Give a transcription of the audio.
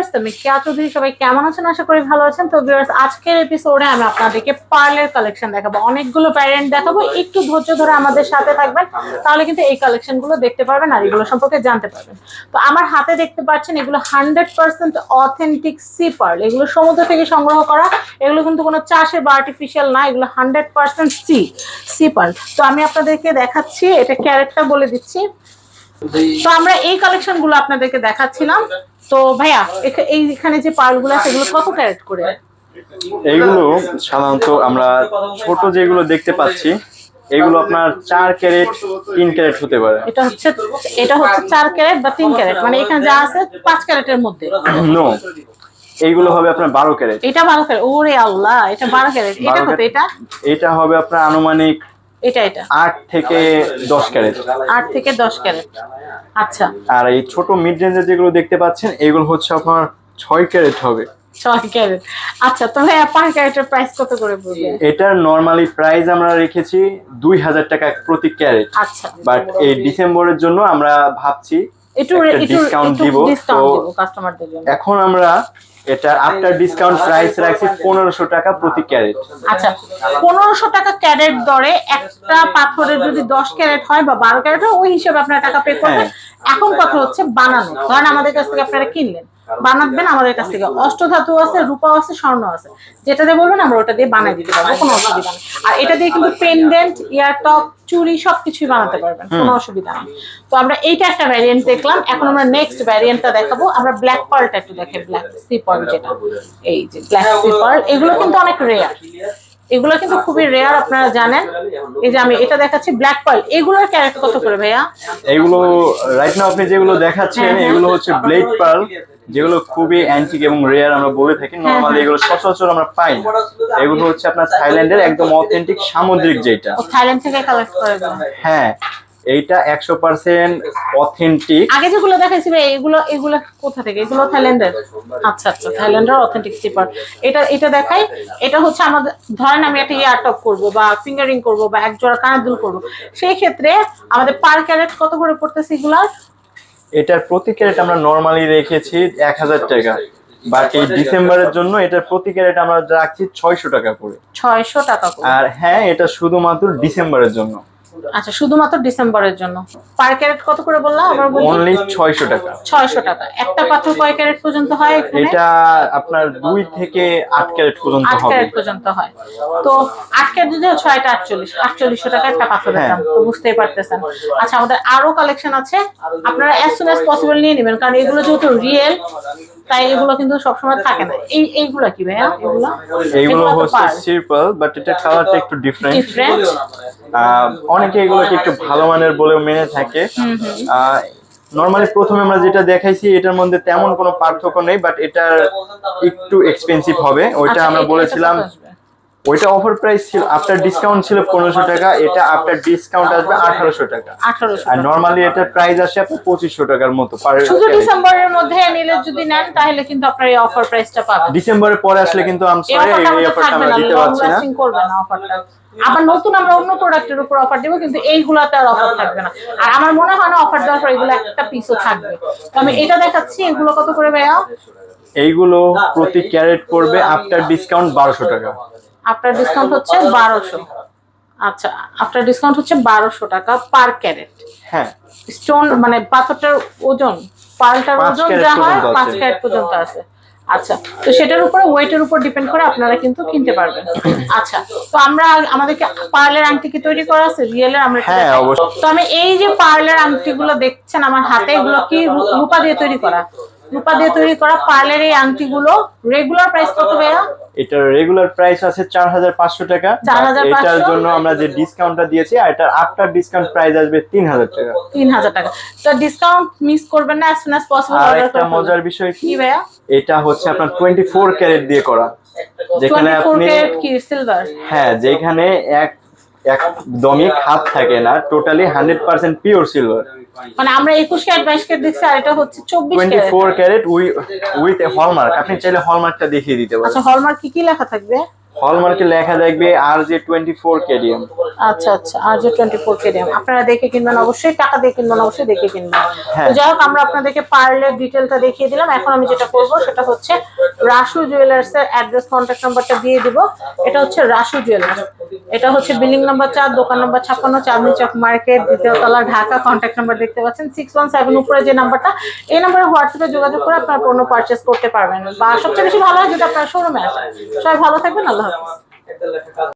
Viewers আমি কেয়া চৌধুরী, সবাই কেমন আছেন? আশা করি ভালো আছেন। তো ভিউয়ার্স আজকের এপিসোডে আমি আপনাদেরকে পার্লের কালেকশন দেখাবো। অনেকগুলো প্যারেন্ট দেখাবো। একটু ধৈর্য ধরে আমাদের সাথে থাকবেন, তাহলে কিন্তু এই কালেকশনগুলো দেখতে পারবেন আর এগুলো সম্পর্কে জানতে পারবেন। তো আমার হাতে দেখতে পাচ্ছেন, এগুলো hundred percent authentic sea pearl এগুলো সমুদ্র থেকে সংগ্রহ করা। এগুলো কিন্তু কোনো চাষের বা আর্টিফিশিয়াল না। এগুলো hundred percent sea sea pearl তো আমি আপনাদেরকে দেখাচ্ছি, এটা ক্যারেক্টার বলে দিচ্ছি। তো আমরা এই কালেকশনগুলো আপনাদেরকে দেখাচ্ছিলাম। তো ভাইয়া এইখানে যে পার্লগুলো আছে এগুলো কত ক্যারেট করে? এইগুলো সাধারণত আমরা ছোট যেগুলো দেখতে পাচ্ছি এগুলো আপনার চার ক্যারেট তিন ক্যারেট হতে পারে। এটা হচ্ছে এটা হচ্ছে চার ক্যারেট বা তিন ক্যারেট মানে এখানে যা আছে পাঁচ ক্যারেটের মধ্যে। নো এইগুলো হবে আপনার বারো ক্যারেট এটা বারো ক্যারেট ওরে আল্লাহ এটা বারো ক্যারেট এটা কত এটা? এটা হবে আপনার আনুমানিক এটা এটা। আট থেকে দশ ক্যারেট। আট থেকে দশ ক্যারেট। আচ্ছা। আর এই ছোট মিড রেঞ্জের যেগুলো দেখতে পাচ্ছেন এগুলো হচ্ছে আপনার ছয় ক্যারেট হবে। ছয় ক্যারেট। আচ্ছা তো ভাইয়া পার ক্যারেটের প্রাইস কত করে পড়বে এটার নর্মালি প্রাইস আমরা রেখেছি দুই হাজার টাকা প্রতি ক্যারেট। আচ্ছা বাট এই ডিসেম্বরের জন্য আমরা ভাবছি একটু একটু দিব, ডিসকাউন্ট তো- কাস্টমারদের জন্য। এখন আমরা এটা আফটার ডিসকাউন্ট প্রাইস রাখছি পনেরোশো টাকা প্রতি ক্যারেট। আচ্ছা পনেরোশো টাকা ক্যারেট দরে একটা পাথরের যদি দশ ক্যারেট হয় বা বারো ক্যারেট হয় ওই হিসেবে আপনারা টাকা পে করবেন। এখন কথা হচ্ছে বানানো। ধরেন আমাদের কাছ থেকে আপনারা কিনলেন বানাবেন আমাদের কাছ থেকে। অষ্টধাতু আছে রূপা আছে স্বর্ণ আছে। যেটা দিয়ে বলবেন আমরা ওটা দিয়ে বানাই দিতে পারব কোনো অসুবিধা নেই। আর এটা দিয়ে কিন্তু পেন্ডেন্ট ইয়ার টপ চুরি সবকিছুই বানাতে পারবেন কোনো অসুবিধা নেই। তো আমরা এইটা একটা ভ্যারিয়েন্ট দেখলাম। এখন আমরা নেক্সট ভ্যারিয়েন্টটা দেখাবো। আমরা ব্ল্যাক পার্লটা একটু দেখাই ব্ল্যাক সি পার্ল যেটা এই যে ব্ল্যাক সি পার্ল এগুলো কিন্তু অনেক রেয়ার এগুলো কিন্তু খুবই রেয়ার আপনারা জানেন। এই যে আমি এটা দেখাচ্ছি ব্ল্যাক পার্ল এগুলোর ক্যারেক্ট কত করে ভাইয়া? এগুলো রাইট নাও আপনি যেগুলো দেখাচ্ছেন হ্যাঁ, হ্যাঁ। এগুলো হচ্ছে ব্লেড পার্ল যেগুলো খুবই অ্যান্টিক এবং রেয়ার আমরা বলে থাকি। নর্মালি হ্যাঁ। এগুলো সচরাচর আমরা পাই না। এগুলো হচ্ছে আপনার থাইল্যান্ডের একদম অথেন্টিক সামুদ্রিক যেটা। থাইল্যান্ড থেকে কালেক্ট করে হ্যাঁ। এইটা একশো পার্সেন্ট অথেন্টিক আগে যেগুলো দেখাইছি ভাই এগুলো এগুলো কোথা থেকে? এগুলো থাইল্যান্ডের। আচ্ছা আচ্ছা থাইল্যান্ডের অথেন্টিক স্লিপার এটা এটা দেখাই। এটা হচ্ছে আমাদের ধরেন আমি একটা ইয়ার টপ করব বা ফিঙ্গারিং করব বা এক জোড়া কানের দুল করব। সেই ক্ষেত্রে আমাদের পার ক্যারেট কত করে পড়তেছে এগুলার এটার প্রতি ক্যারেট আমরা নর্মালি রেখেছি এক হাজার টাকা। এই ডিসেম্বরের জন্য এটার প্রতি ক্যারেট আমরা রাখছি ছয়শো টাকা করে। ছয়শো টাকা করে। আর হ্যাঁ এটা শুধুমাত্র ডিসেম্বরের জন্য। আচ্ছা শুধুমাত্র ডিসেম্বরের জন্য। পার ক্যারেট কত করে বললাম আবার বলি অনলি ছয়শো টাকা। ছয়শো টাকা। একটা পাথর কয় ক্যারেট পর্যন্ত হয় এখানে? এটা আপনার দুই থেকে আট ক্যারেট পর্যন্ত হবে। ক্যারেট পর্যন্ত হয়। তো আট ক্যারেট যদি হয় ছয়টা আটচল্লিশ। আটচল্লিশশো টাকা একটা পাথরের হ্যাঁ। দাম। তো বুঝতেই পারতেছেন। আচ্ছা আমাদের আরও কালেকশন আছে। আপনারা অ্যাজ সুন অ্যাজ পসিবল নিয়ে নেবেন। কারণ এগুলো যেহেতু রিয়েল তাই এগুলো কিন্তু সবসময় থাকে না। এই এইগুলো কি ভাইয়া? এগুলো? এইগুলো হচ্ছে সিম্পল বাট এটা কালারটা একটু ডিফারেন্ট ডিফারেন্ট অনেকে এগুলোকে একটু ভালো মানের বলে মেনে থাকে। নর্মালি প্রথমে আমরা যেটা দেখাইছি এটার মধ্যে তেমন কোনো পার্থক্য নেই বাট এটার একটু এক্সপেন্সিভ হবে। আচ্ছা, ওইটা আমরা বলেছিলাম ওইটা অফার প্রাইস ছিল আফটার ডিসকাউন্ট ছিল পনেরোশো টাকা এটা আফটার ডিসকাউন্ট আসবে আঠারোশো টাকা। আর নর্মালি এটার প্রাইস আসে আপনার পঁচিশশো টাকার মতো পার শুধু ডিসেম্বরের মধ্যে নিলে যদি নেন তাহলে কিন্তু আপনার এই অফার প্রাইসটা পাবেন। ডিসেম্বরের পরে আসলে কিন্তু আমি সরি এই অফারটা আমরা দিতে পারছি না। লাস্টিং করবে না অফারটা আবার নতুন আমরা অন্য প্রোডাক্টের উপর অফার দেবো কিন্তু এইগুলাতে আর অফার থাকবে না। আর আমার মনে হয় না অফার দেওয়ার পর এগুলো একটা পিসও থাকবে। আমি এটা দেখাচ্ছি এগুলো কত করে ভাইয়া? এইগুলো প্রতি ক্যারেট পড়বে আফটার ডিসকাউন্ট বারোশো টাকা। আপনার ডিসকাউন্ট হচ্ছে বারোশো। আচ্ছা আপনার ডিসকাউন্ট হচ্ছে বারোশো টাকা পার ক্যারেট হ্যাঁ। স্টোন মানে পাথরটার ওজন পালটার ওজন যা হয় পাঁচ ক্যারেট পর্যন্ত আছে। আচ্ছা তো সেটার উপরে ওয়েটের উপর ডিপেন্ড করে আপনারা কিন্তু কিনতে পারবেন। আচ্ছা তো আমরা আমাদেরকে পার্লের আংটি কি তৈরি করা আছে রিয়েলের আমরা হ্যাঁ, অবশ্যই। তো আমি এই যে পার্লের আংটিগুলো দেখছেন আমার হাতে এগুলো কি রূপা দিয়ে তৈরি করা? রূপা দিয়ে তৈরি করা পার্লের এই আংটিগুলো রেগুলার প্রাইস কত ভাইয়া? এটার রেগুলার প্রাইস আছে চার হাজার পাঁচশো টাকা। এটার জন্য আমরা যে ডিসকাউন্টটা দিয়েছি আর এটার আফটার ডিসকাউন্ট প্রাইস আসবে তিন হাজার টাকা। তিন হাজার টাকা। তো ডিসকাউন্ট মিস করবেন না অ্যাজ সুন অ্যাজ পসিবল আর একটা মজার বিষয় কি? ভাইয়া? এটা হচ্ছে আপনার টোয়েন্টি ফোর ক্যারেট দিয়ে করা। যেখানে আপনি কি সিলভার হ্যাঁ যেখানে এক একদমই খাত থাকে না totally hundred percent pure silver মানে আমরা একুশ ক্যারেট বাইশ ক্যারেট দেখছি আর এটা হচ্ছে চব্বিশ twenty carat 24 carat with hallmark আপনি চাইলে হলমার্কটা দেখিয়ে দিতে পারেন। আচ্ছা হলমার্ক কি কি লেখা থাকবে? হলমার্কে লেখা দেখবে আর যে টোয়েন্টি ফোর কেডিএম আচ্ছা আচ্ছা আর যে টোয়েন্টি ফোর কেডিএম আপনারা দেখে কিনবেন অবশ্যই টাকা দিয়ে কিনবেন অবশ্যই দেখে কিনবেন। হ্যাঁ। তো যাই হোক আমরা আপনাদেরকে পার্লের ডিটেলটা দেখিয়ে দিলাম। এখন আমি যেটা করব সেটা হচ্ছে রাসু জুয়েলার্স এর অ্যাড্রেস কন্ট্যাক্ট নাম্বারটা দিয়ে দিব। এটা হচ্ছে রাসু জুয়েলার্স এটা হচ্ছে বিল্ডিং নাম্বার চার দোকান নাম্বার ছাপ্পান্ন চাঁদনি চক মার্কেট দ্বিতীয় তলা ঢাকা কন্ট্যাক্ট নাম্বার দেখতে পাচ্ছেন। সিক্স ওয়ান সেভেন উপরে যে নাম্বারটা এই নাম্বারে হোয়াটসঅ্যাপে যোগাযোগ করে আপনার পণ্য পারচেস করতে পারবেন। বা সবচেয়ে বেশি ভালো হয় যদি আপনার শোরুমে আসেন। সবাই ভালো থাকবেন আল্লাহ É ela é